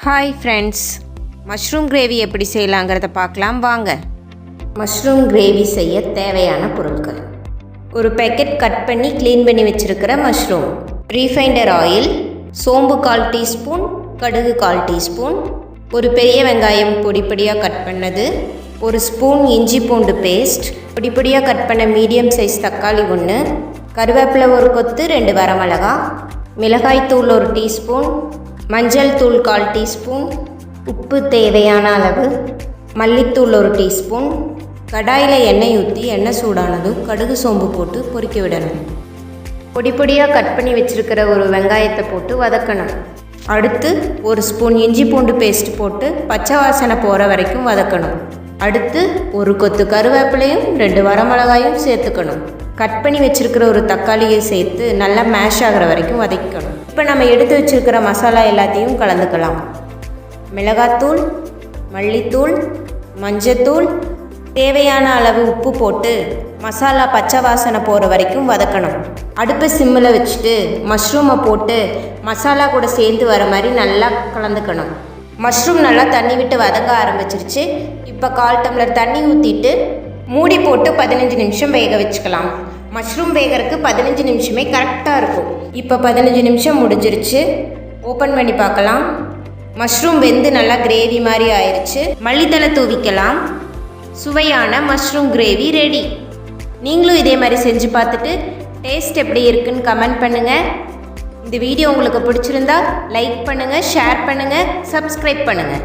Hi friends mushroom gravy எப்படி செய்யலாங்கிறத பார்க்கலாம் வாங்க. மஷ்ரூம் கிரேவி செய்ய தேவையான பொருட்கள். ஒரு பேக்கெட் கட் பண்ணி க்ளீன் பண்ணி வச்சுருக்கிற மஷ்ரூம் ரீஃபைண்டர் ஆயில் சோம்பு கால் டீஸ்பூன் கடுகு கால் டீஸ்பூன் ஒரு பெரிய வெங்காயம் பொடி பொடியாக கட் பண்ணது ஒரு ஸ்பூன் இஞ்சி பூண்டு பேஸ்ட் பொடி பொடியாக கட் பண்ண மீடியம் சைஸ் தக்காளி ஒன்று கருவேப்பிலை ஒரு கொத்து ரெண்டு வரமிளகா மிளகாய் தூள் ஒரு டீஸ்பூன் மஞ்சள் தூள் கால் டீஸ்பூன் உப்பு தேவையான அளவு மல்லித்தூள் ஒரு டீஸ்பூன் கடாயில் எண்ணெய் ஊற்றி எண்ணெய் சூடானதும் கடுகு சோம்பு போட்டு பொறுக்கி விடணும். பொடி பொடியாக கட் பண்ணி வச்சுருக்கிற ஒரு வெங்காயத்தை போட்டு வதக்கணும். அடுத்து ஒரு ஸ்பூன் இஞ்சி பூண்டு பேஸ்ட் போட்டு பச்சை வாசனை போகிற வரைக்கும் வதக்கணும். அடுத்து ஒரு கொத்து கருவேப்பிலையும் ரெண்டு வரமிளகாயும் சேர்த்துக்கணும். கட் பண்ணி வச்சுருக்கிற ஒரு தக்காளியை சேர்த்து நல்லா மேஷ் ஆகிற வரைக்கும் வதக்கணும். இப்போ நம்ம எடுத்து வச்சுருக்கிற மசாலா எல்லாத்தையும் கலந்துக்கலாம். மிளகாத்தூள் மல்லித்தூள் மஞ்சத்தூள் தேவையான அளவு உப்பு போட்டு மசாலா பச்சை வாசனை போகிற வரைக்கும் வதக்கணும். அடுப்பை சிம்மில் வச்சுட்டு மஷ்ரூமை போட்டு மசாலா கூட சேர்ந்து வர மாதிரி நல்லா கலந்துக்கணும். மஷ்ரூம் நல்லா தண்ணி விட்டு வதங்க ஆரம்பிச்சிருச்சு. இப்போ கால் டம்ளர் தண்ணி ஊற்றிட்டு மூடி போட்டு பதினஞ்சு நிமிஷம் வேக வச்சுக்கலாம். மஷ்ரூம் வேகறதுக்கு பதினஞ்சு நிமிஷமே கரெக்டாக இருக்கும். இப்போ பதினஞ்சு நிமிஷம் முடிஞ்சிருச்சு. ஓப்பன் பண்ணி பார்க்கலாம். மஷ்ரூம் வெந்து நல்லா கிரேவி மாதிரி ஆயிடுச்சு மல்லித்தலை தூவிக்கலாம். சுவையான மஷ்ரூம் கிரேவி ரெடி நீங்களும் இதே மாதிரி செஞ்சு பார்த்துட்டு டேஸ்ட் எப்படி இருக்குன்னு கமெண்ட் பண்ணுங்கள் இந்த வீடியோ உங்களுக்கு பிடிச்சிருந்தா லைக் பண்ணுங்கள் ஷேர் பண்ணுங்கள் சப்ஸ்கிரைப் பண்ணுங்கள்